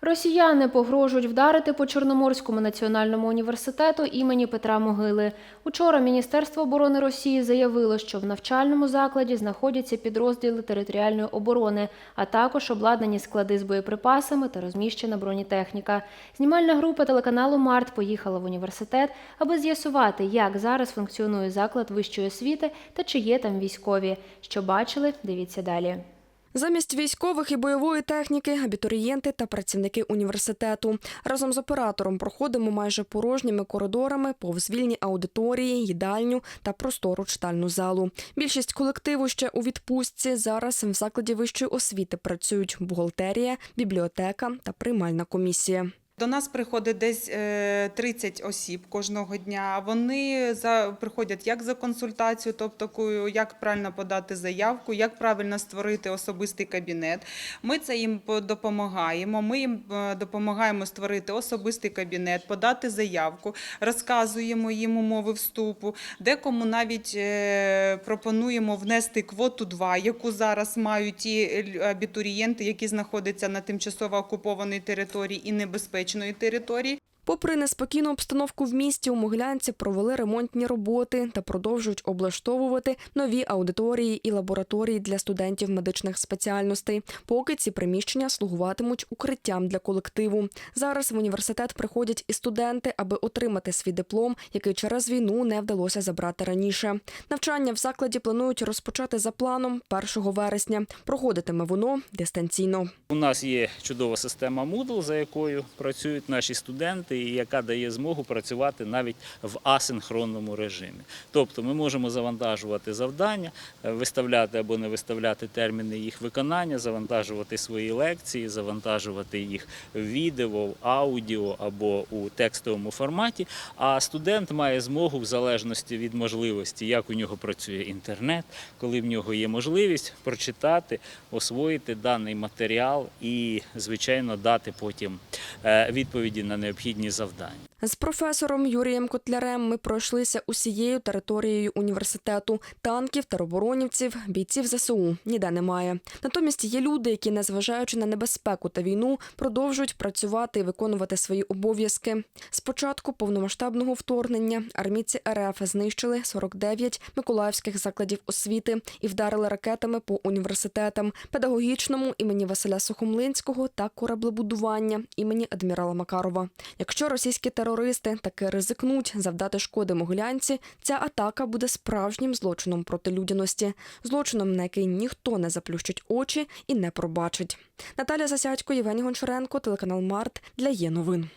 Росіяни погрожують вдарити по Чорноморському національному університету імені Петра Могили. Учора Міністерство оборони Росії заявило, що в навчальному закладі знаходяться підрозділи територіальної оборони, а також обладнані склади з боєприпасами та розміщена бронетехніка. Знімальна група телеканалу Март поїхала в університет, аби з'ясувати, як зараз функціонує заклад вищої освіти та чи є там військові. Що бачили, дивіться далі. Замість військових і бойової техніки, абітурієнти та працівники університету разом з оператором проходимо майже порожніми коридорами, повз вільні аудиторії, їдальню та простору читальну залу. Більшість колективу ще у відпустці. Зараз в закладі вищої освіти працюють бухгалтерія, бібліотека та приймальна комісія. До нас приходить десь е, 30 осіб кожного дня. Вони за приходять як за консультацію, тобто як правильно подати заявку, як правильно створити особистий кабінет. Ми це їм допомагаємо. Ми їм е, допомагаємо створити особистий кабінет, подати заявку, розказуємо їм умови вступу. Декому навіть е, пропонуємо внести квоту 2, яку зараз мають ті е, абітурієнти, які знаходяться на тимчасово окупованій території і небезпечної території. Попри неспокійну обстановку в місті, у Могилянці провели ремонтні роботи та продовжують облаштовувати нові аудиторії і лабораторії для студентів медичних спеціальностей. Поки ці приміщення слугуватимуть укриттям для колективу. Зараз в університет приходять і студенти, аби отримати свій диплом, який через війну не вдалося забрати раніше. Навчання в закладі планують розпочати за планом 1 вересня. Проходитиме воно дистанційно. У нас є чудова система Moodle, за якою працюють наші студенти, і яка дає змогу працювати навіть в асинхронному режимі. Тобто ми можемо завантажувати завдання, е, виставляти або не виставляти терміни їх виконання, завантажувати свої лекції, завантажувати їх в відео, в аудіо або у текстовому форматі. А студент має змогу, в залежності від можливості, як у нього працює інтернет, коли в нього є можливість прочитати, освоїти даний матеріал і, звичайно, дати потім е, відповіді на необхідні завдання. З професором Юрієм Котлярем ми пройшлися усією територією університету. Танків, тероборонівців, бійців ЗСУ ніде немає. Натомість є люди, які, незважаючи на небезпеку та війну, продовжують працювати і виконувати свої обов'язки. З початку повномасштабного вторгнення армійці РФ знищили 49 миколаївських закладів освіти і вдарили ракетами по університетам, педагогічному імені Василя Сухомлинського та кораблебудування імені адмірала Макарова. Якщо російські терористи таки ризикнуть завдати шкоди могилянці, ця атака буде справжнім злочином проти людяності, злочином, на який ніхто не заплющить очі і не пробачить. Наталя Засядько, Євгеній Гончаренко, телеканал Март для є новин.